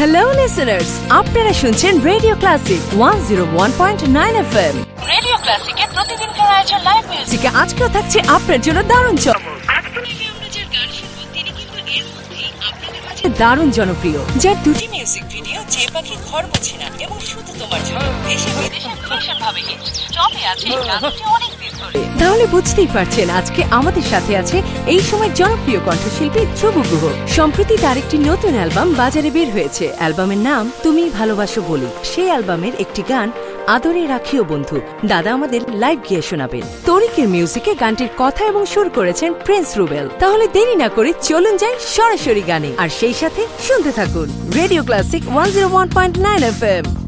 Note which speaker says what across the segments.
Speaker 1: Hello listeners আপনারা শুনছেন radio classic one zero one point nine F M
Speaker 2: radio ক্লাসিকে প্রতিদিনকার আয়োজন লাইভ মিউজিক
Speaker 1: আজকেও থাকছে আপনার জন্য দারুণ চমক দারুণ জনপ্রিয়। যার দুটি
Speaker 2: মিউজিক ভিডিও যে পাখি ঘর মোছে।
Speaker 1: তাহলে বুঝতেই পারছেন আজকে আমাদের সাথে আছে এই সময় জনপ্রিয় কণ্ঠশিল্পী ধ্রুব গুহ। সম্প্রতি তার একটি নতুন অ্যালবাম বাজারে বের হয়েছে। অ্যালবামের নাম তুমি ভালোবাসো বলি। সেই অ্যালবামের একটি গান আদরে রাখিও বন্ধু। দাদা আমাদের লাইভ গিয়ে শোনাবেন। তরিকের মিউজিকে গানটির কথা এবং সুর করেছেন প্রিন্স রুবেল তাহলে দেরি না করে চলুন যাই সরাসরি গানে। আর সেই সাথে শুনতে থাকুন। Radio classic one zero one point nine F M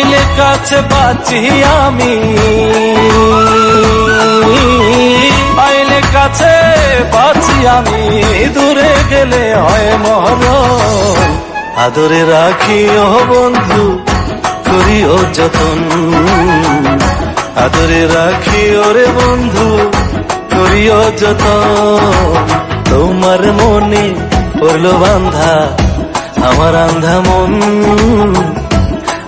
Speaker 3: আইলে কাছে বাঁচি আমি। আইলে কাছে বাঁচি আমি। দূরে গেলে হয় মরণ। আদরে রাখি রাখিও বন্ধু, করিও যতন। আদরে রাখিও রে বন্ধু, করিও যতন। তোমার মনে পড়ল বান্ধা আমার আন্ধা মন।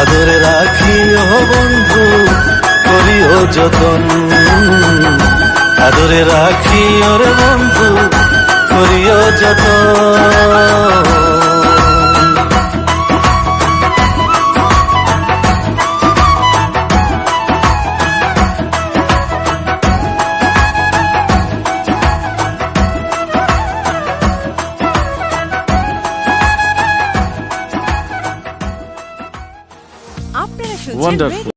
Speaker 3: আদরে ও বন্ধু করিও যতন। আদরে রাখি? ওরে বন্ধু করিও যতন।
Speaker 4: Wonderful.